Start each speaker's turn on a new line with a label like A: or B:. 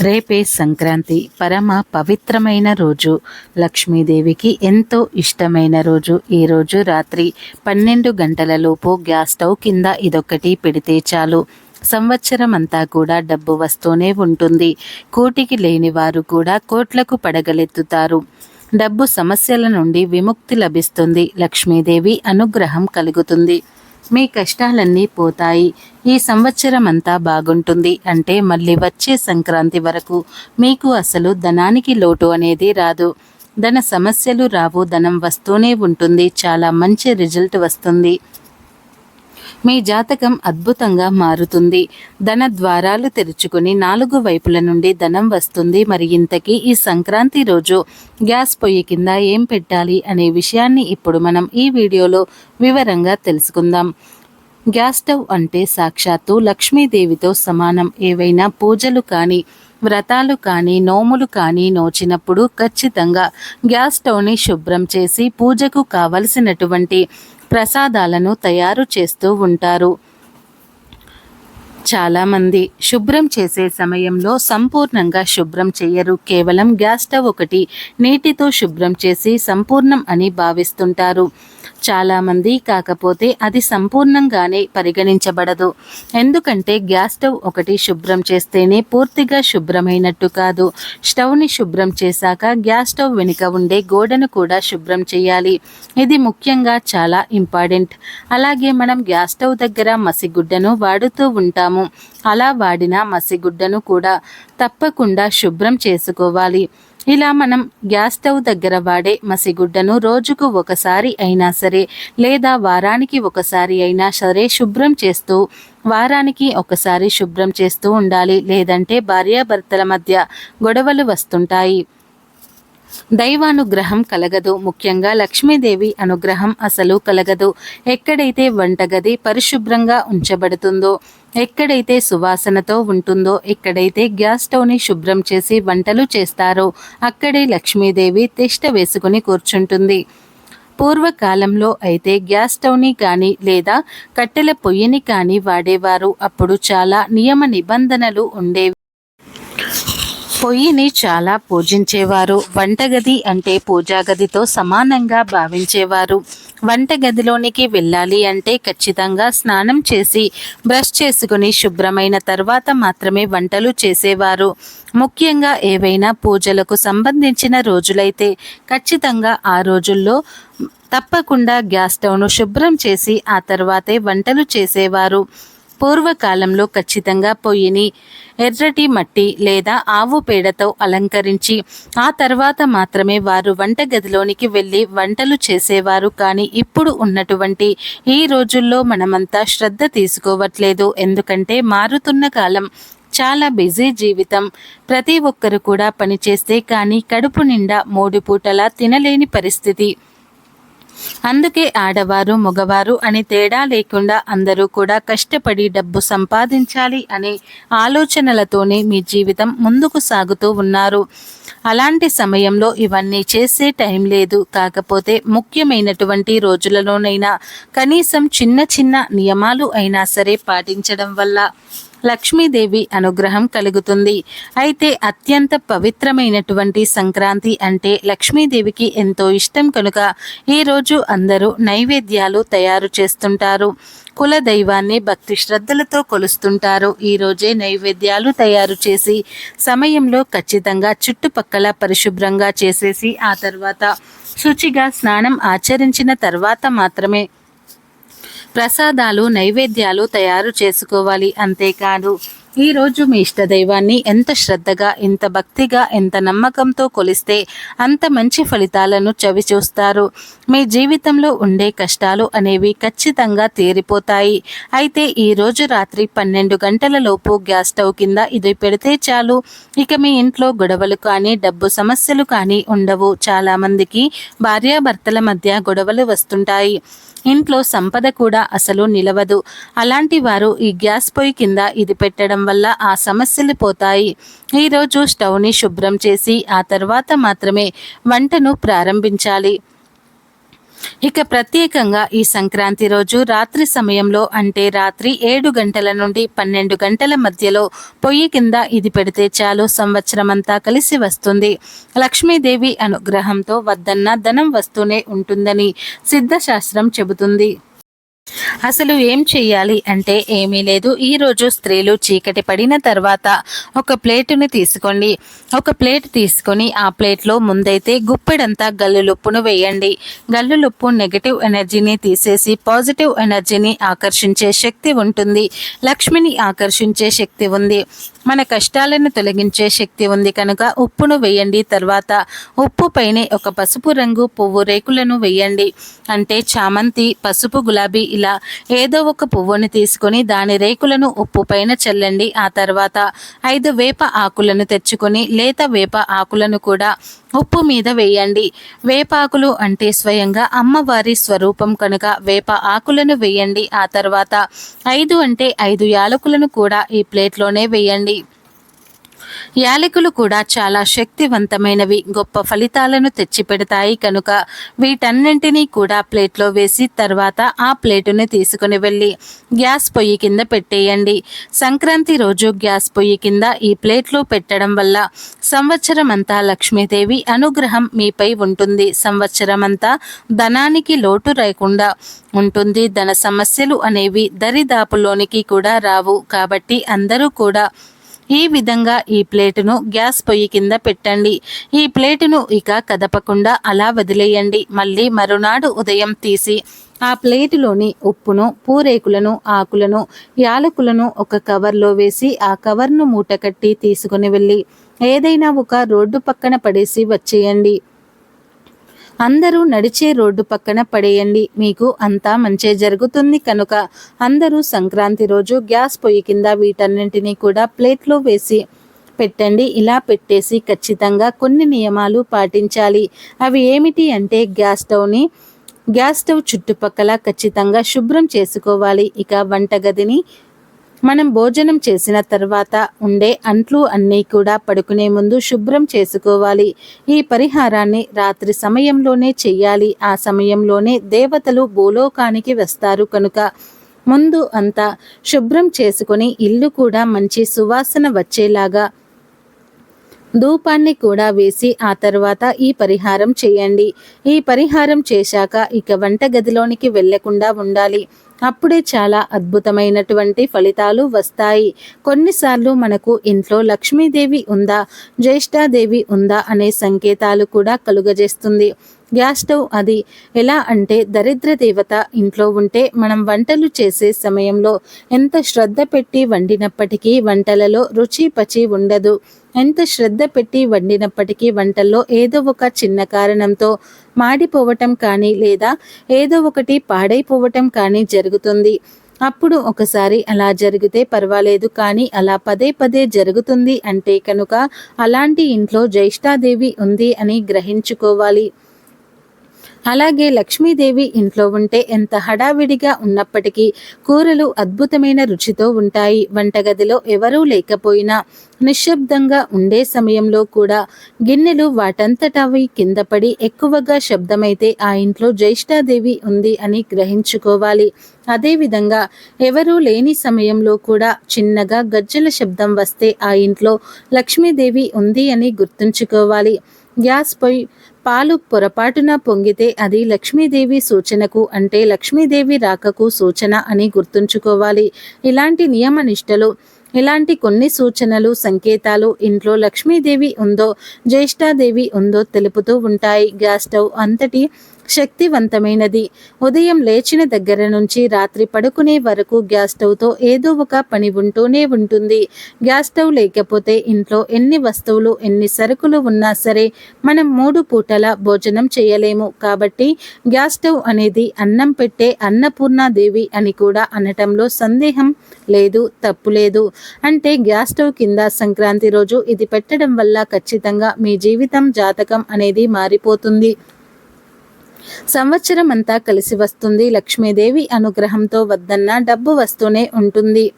A: రేపే సంక్రాంతి. పరమ పవిత్రమైన రోజు. లక్ష్మీదేవికి ఎంతో ఇష్టమైన రోజు. ఈ రోజు రాత్రి పన్నెండు గంటలలోపు గ్యాస్ స్టవ్ కింద ఇదొక్కటి పెడితే చాలు. సంవత్సరం అంతా కూడా డబ్బు వస్తూనే ఉంటుంది. కోటికి లేని వారు కూడా కోట్లకు పడగలెత్తుతారు. డబ్బు సమస్యల నుండి విముక్తి లభిస్తుంది. లక్ష్మీదేవి అనుగ్రహం కలుగుతుంది. మీ కష్టాలన్నీ పోతాయి. ఈ సంవత్సరం అంతా బాగుంటుంది. అంటే మళ్ళీ వచ్చే సంక్రాంతి వరకు మీకు అసలు ధనానికి లోటు అనేది రాదు. ధన సమస్యలు రావు ధనం వస్తూనే ఉంటుంది. చాలా మంచి రిజల్ట్ వస్తుంది. మీ జాతకం అద్భుతంగా మారుతుంది. ధన ద్వారాలు తెరుచుకుని నాలుగు వైపుల నుండి ధనం వస్తుంది. మరి ఇంతకీ ఈ సంక్రాంతి రోజు గ్యాస్ పొయ్యి కింద ఏం పెట్టాలి అనే విషయాన్ని ఇప్పుడు మనం ఈ వీడియోలో వివరంగా తెలుసుకుందాం. గ్యాస్ స్టవ్ అంటే సాక్షాత్తు లక్ష్మీదేవితో సమానం. ఏవైనా పూజలు కానీ వ్రతాలు కానీ నోములు కానీ నోచినప్పుడు ఖచ్చితంగా గ్యాస్ స్టవ్ని శుభ్రం చేసి పూజకు కావలసినటువంటి ప్రసాదాలను తయారు చేస్తూ ఉంటారు. చాలామంది శుభ్రం చేసే సమయంలో సంపూర్ణంగా శుభ్రం చేయరు. కేవలం గ్యాస్ స్టవ్ ఒకటి నీటితో శుభ్రం చేసి సంపూర్ణం అని భావిస్తుంటారు. చాలామంది కాకపోతే అది సంపూర్ణంగానే పరిగణించబడదు. ఎందుకంటే గ్యాస్ స్టవ్ ఒకటి శుభ్రం చేస్తేనే పూర్తిగా శుభ్రమైనట్టు కాదు. స్టవ్ని శుభ్రం చేశాక గ్యాస్ స్టవ్ వెనుక ఉండే గోడను కూడా శుభ్రం చేయాలి. ఇది ముఖ్యంగా చాలా ఇంపార్టెంట్. అలాగే మనం గ్యాస్ స్టవ్ దగ్గర మసిగుడ్డను వాడుతూ ఉంటాము. అలా వాడిన మసిగుడ్డను కూడా తప్పకుండా శుభ్రం చేసుకోవాలి. ఇలా మనం గ్యాస్ స్టవ్ దగ్గర వాడే మసిగుడ్డను రోజుకు ఒకసారి అయినా సరే లేదా వారానికి ఒకసారి అయినా సరే శుభ్రం చేస్తూ వారానికి ఒకసారి శుభ్రం చేస్తూ ఉండాలి. లేదంటే భార్యాభర్తల మధ్య గొడవలు వస్తుంటాయి. దైవానుగ్రహం కలగదు. ముఖ్యంగా లక్ష్మీదేవి అనుగ్రహం అసలు కలగదు. ఎక్కడైతే వంటగది పరిశుభ్రంగా ఉంచబడుతుందో ఎక్కడైతే సువాసనతో ఉంటుందో ఎక్కడైతే గ్యాస్ స్టవ్ని శుభ్రం చేసి వంటలు చేస్తారో అక్కడే లక్ష్మీదేవి తిష్ట వేసుకుని కూర్చుంటుంది. పూర్వకాలంలో అయితే గ్యాస్ స్టవ్ని కానీ లేదా కట్టెల పొయ్యిని కానీ వాడేవారు. అప్పుడు చాలా నియమ నిబంధనలు ఉండేవి. పొయ్యిని చాలా పూజించేవారు. వంటగది అంటే పూజాగదితో సమానంగా భావించేవారు. వంటగదిలోనికి వెళ్ళాలి అంటే ఖచ్చితంగా స్నానం చేసి బ్రష్ చేసుకుని శుభ్రమైన తర్వాత మాత్రమే వంటలు చేసేవారు. ముఖ్యంగా ఏవైనా పూజలకు సంబంధించిన రోజులైతే ఖచ్చితంగా ఆ రోజుల్లో తప్పకుండా గ్యాస్ స్టవ్ను శుభ్రం చేసి ఆ తర్వాతే వంటలు చేసేవారు. పూర్వకాలంలో ఖచ్చితంగా పొయ్యిని ఎర్రటి మట్టి లేదా ఆవు పేడతో అలంకరించి ఆ తర్వాత మాత్రమే వారు వంటగదిలోనికి వెళ్ళి వంటలు చేసేవారు. కానీ ఇప్పుడు ఉన్నటువంటి ఈ రోజుల్లో మనమంతా శ్రద్ధ తీసుకోవట్లేదు. ఎందుకంటే మారుతున్న కాలం చాలా బిజీ జీవితం. ప్రతి ఒక్కరు కూడా పనిచేస్తే కానీ కడుపు నిండా మూడు పూటలా తినలేని పరిస్థితి. అందుకే ఆడవారు మగవారు అని తేడా లేకుండా అందరూ కూడా కష్టపడి డబ్బు సంపాదించాలి అనే ఆలోచనలతోనే మీ జీవితం ముందుకు సాగుతూ ఉన్నారు. అలాంటి సమయంలో ఇవన్నీ చేసే టైం లేదు. కాకపోతే ముఖ్యమైనటువంటి రోజులలోనైనా కనీసం చిన్న చిన్న నియమాలు అయినా సరే పాటించడం వల్ల లక్ష్మీదేవి అనుగ్రహం కలుగుతుంది. అయితే అత్యంత పవిత్రమైనటువంటి సంక్రాంతి అంటే లక్ష్మీదేవికి ఎంతో ఇష్టం కనుక ఈరోజు అందరూ నైవేద్యాలు తయారు చేస్తుంటారు. కుల దైవాన్ని భక్తి శ్రద్ధలతో కొలుస్తుంటారు. ఈరోజే నైవేద్యాలు తయారు చేసి సమయంలో ఖచ్చితంగా చుట్టుపక్కల పరిశుభ్రంగా చేసేసి ఆ తర్వాత శుచిగా స్నానం ఆచరించిన తర్వాత మాత్రమే ప్రసాదాలు నైవేద్యాలు తయారు చేసుకోవాలి. అంతేకాదు ఈరోజు మీ ఇష్టదైవాన్ని ఎంత శ్రద్ధగా ఎంత భక్తిగా ఎంత నమ్మకంతో కొలిస్తే అంత మంచి ఫలితాలను చవి చూస్తారు మీ జీవితంలో ఉండే కష్టాలు అనేవి ఖచ్చితంగా తీరిపోతాయి. అయితే ఈరోజు రాత్రి పన్నెండు గంటల లోపు గ్యాస్ స్టవ్ కింద ఇది పెడితే చాలు. ఇక మీ ఇంట్లో గొడవలు కానీ డబ్బు సమస్యలు కానీ ఉండవు. చాలామందికి భార్యాభర్తల మధ్య గొడవలు వస్తుంటాయి. ఇంట్లో సంపద కూడా అసలు నిలవదు. అలాంటి వారు ఈ గ్యాస్ పొయ్యి కింద ఇది పెట్టడం వల్ల ఆ సమస్యలు పోతాయి. ఈరోజు స్టవ్ని శుభ్రం చేసి ఆ తర్వాత మాత్రమే వంటను ప్రారంభించాలి. ఇక ప్రత్యేకంగా ఈ సంక్రాంతి రోజు రాత్రి సమయంలో అంటే రాత్రి ఏడు గంటల నుండి పన్నెండు గంటల మధ్యలో పొయ్యి కింద ఇది పెడితే చాలు సంవత్సరం అంతా కలిసి వస్తుంది. లక్ష్మీదేవి అనుగ్రహంతో వద్దన్న ధనం వస్తూనే ఉంటుందని సిద్ధశాస్త్రం చెబుతుంది. అసలు ఏం చెయ్యాలి అంటే ఏమీ లేదు. ఈరోజు స్త్రీలు చీకటి పడిన తర్వాత ఒక ప్లేటుని తీసుకోండి. ఒక ప్లేట్ తీసుకొని ఆ ప్లేట్లో ముందైతే గుప్పెడంతా గల్లులుప్పును వేయండి. గల్లులుప్పు నెగటివ్ ఎనర్జీని తీసేసి పాజిటివ్ ఎనర్జీని ఆకర్షించే శక్తి ఉంటుంది. లక్ష్మిని ఆకర్షించే శక్తి ఉంది. మన కష్టాలను తొలగించే శక్తి ఉంది కనుక ఉప్పును వేయండి. తర్వాత ఉప్పు పైనే ఒక పసుపు రంగు పువ్వు రేకులను వేయండి. అంటే చామంతి పసుపు గులాబీ ఇలా ఏదో ఒక పువ్వుని తీసుకొని దాని రేకులను ఉప్పు పైన చల్లండి. ఆ తర్వాత ఐదు వేప ఆకులను తెచ్చుకొని లేత వేప ఆకులను కూడా ఉప్పు మీద వేయండి. వేపాకులు అంటే స్వయంగా అమ్మవారి స్వరూపం కనుక వేప ఆకులను వేయండి. ఆ తర్వాత ఐదు అంటే ఐదు యాలకులను కూడా ఈ ప్లేట్లోనే వేయండి. యాలకులు కూడా చాలా శక్తివంతమైనవి. గొప్ప ఫలితాలను తెచ్చిపెడతాయి కనుక వీటన్నింటినీ కూడా ప్లేట్లో వేసి తర్వాత ఆ ప్లేటుని తీసుకుని వెళ్ళి గ్యాస్ పొయ్యి కింద పెట్టేయండి. సంక్రాంతి రోజు గ్యాస్ పొయ్యి కింద ఈ ప్లేట్లో పెట్టడం వల్ల సంవత్సరం అంతా లక్ష్మీదేవి అనుగ్రహం మీపై ఉంటుంది. సంవత్సరం అంతా ధనానికి లోటు లేకుండా ఉంటుంది. ధన సమస్యలు అనేవి దరిదాపులోనికి కూడా రావు. కాబట్టి అందరూ కూడా ఈ విధంగా ఈ ప్లేటును గ్యాస్ పొయ్యి కింద పెట్టండి. ఈ ప్లేటును ఇక కదపకుండా అలా వదిలేయండి. మళ్ళీ మరునాడు ఉదయం తీసి ఆ ప్లేటులోని ఉప్పును పూరేకులను ఆకులను యాలకులను ఒక కవర్లో వేసి ఆ కవర్ను మూటకట్టి తీసుకుని వెళ్ళి ఏదైనా ఒక రోడ్డు పక్కన పడేసి వచ్చేయండి. అందరూ నడిచే రోడ్డు పక్కన పడేయండి. మీకు అంతా మంచే జరుగుతుంది కనుక అందరూ సంక్రాంతి రోజు గ్యాస్ పొయ్యి కింద వీటన్నింటినీ కూడా ప్లేట్లో వేసి పెట్టండి. ఇలా పెట్టేసి ఖచ్చితంగా కొన్ని నియమాలు పాటించాలి. అవి ఏమిటి అంటే గ్యాస్ స్టవ్ని గ్యాస్ స్టవ్ చుట్టుపక్కల ఖచ్చితంగా శుభ్రం చేసుకోవాలి. ఇక వంటగదిని మనం భోజనం చేసిన తర్వాత ఉండే అంట్లు అన్నీ కూడా పడుకునే ముందు శుభ్రం చేసుకోవాలి. ఈ పరిహారాన్ని రాత్రి సమయంలోనే చెయ్యాలి. ఆ సమయంలోనే దేవతలు భూలోకానికి వస్తారు కనుక ముందు అంతా శుభ్రం చేసుకొని ఇల్లు కూడా మంచి సువాసన వచ్చేలాగా ధూపాన్ని కూడా వేసి ఆ తర్వాత ఈ పరిహారం చేయండి. ఈ పరిహారం చేశాక ఇక వంటగదిలోనికి వెళ్ళకుండా ఉండాలి. అప్పుడే చాలా అద్భుతమైనటువంటి ఫలితాలు వస్తాయి. కొన్నిసార్లు మనకు ఇంట్లో లక్ష్మీదేవి ఉందా జ్యేష్ఠాదేవి ఉందా అనే సంకేతాలు కూడా కలుగజేస్తుంది. గ్యాస్ స్టవ్ అది ఎలా అంటే దరిద్ర దేవత ఇంట్లో ఉంటే మనం వంటలు చేసే సమయంలో ఎంత శ్రద్ధ పెట్టి వండినప్పటికీ వంటలలో రుచి పచి ఉండదు. ఎంత శ్రద్ధ పెట్టి వండినప్పటికీ వంటల్లో ఏదో ఒక చిన్న కారణంతో మాడిపోవటం కానీ లేదా ఏదో ఒకటి పాడైపోవటం కానీ జరుగుతుంది. అప్పుడు ఒకసారి అలా జరిగితే పర్వాలేదు కానీ అలా పదే పదే జరుగుతుంది అంటే కనుక అలాంటి ఇంట్లో జ్యేష్ఠాదేవి ఉంది అని గ్రహించుకోవాలి. అలాగే లక్ష్మీదేవి ఇంట్లో ఉంటే ఎంత హడావిడిగా ఉన్నప్పటికీ కూరలు అద్భుతమైన రుచితో ఉంటాయి. వంటగదిలో ఎవరూ లేకపోయినా నిశ్శబ్దంగా ఉండే సమయంలో కూడా గిన్నెలు వాటంతటవి కింద పడి ఎక్కువగా శబ్దమైతే ఆ ఇంట్లో జ్యేష్ఠాదేవి ఉంది అని గ్రహించుకోవాలి. అదేవిధంగా ఎవరూ లేని సమయంలో కూడా చిన్నగా గజ్జల శబ్దం వస్తే ఆ ఇంట్లో లక్ష్మీదేవి ఉంది అని గుర్తుంచుకోవాలి. గ్యాస్ పొయ్యి పాలు పొరపాటున పొంగితే అది లక్ష్మీదేవి సూచనకు అంటే లక్ష్మీదేవి రాకకు సూచన అని గుర్తుంచుకోవాలి. ఇలాంటి నియమ నిష్టలు ఇలాంటి కొన్ని సూచనలు సంకేతాలు ఇంట్లో లక్ష్మీదేవి ఉందో జ్యేష్ఠాదేవి ఉందో తెలుపుతూ ఉంటాయి. గ్యాస్ స్టవ్ అంతటి శక్తివంతమైనది. ఉదయం లేచిన దగ్గర నుంచి రాత్రి పడుకునే వరకు గ్యాస్ స్టవ్తో ఏదో ఒక పని ఉంటూనే ఉంటుంది. గ్యాస్ స్టవ్ లేకపోతే ఇంట్లో ఎన్ని వస్తువులు ఎన్ని సరుకులు ఉన్నా సరే మనం మూడు పూటల భోజనం చేయలేము. కాబట్టి గ్యాస్ స్టవ్ అనేది అన్నం పెట్టే అన్నపూర్ణాదేవి అని కూడా అనటంలో సందేహం లేదు తప్పు లేదు. అంటే గ్యాస్ స్టవ్ కింద సంక్రాంతి రోజు ఇది పెట్టడం వల్ల ఖచ్చితంగా మీ జీవితం జాతకం అనేది మారిపోతుంది. సంవత్సరం అంతా కలిసి వస్తుంది. లక్ష్మీదేవి అనుగ్రహంతో వద్దన్న డబ్బు వస్తూనే ఉంటుంది.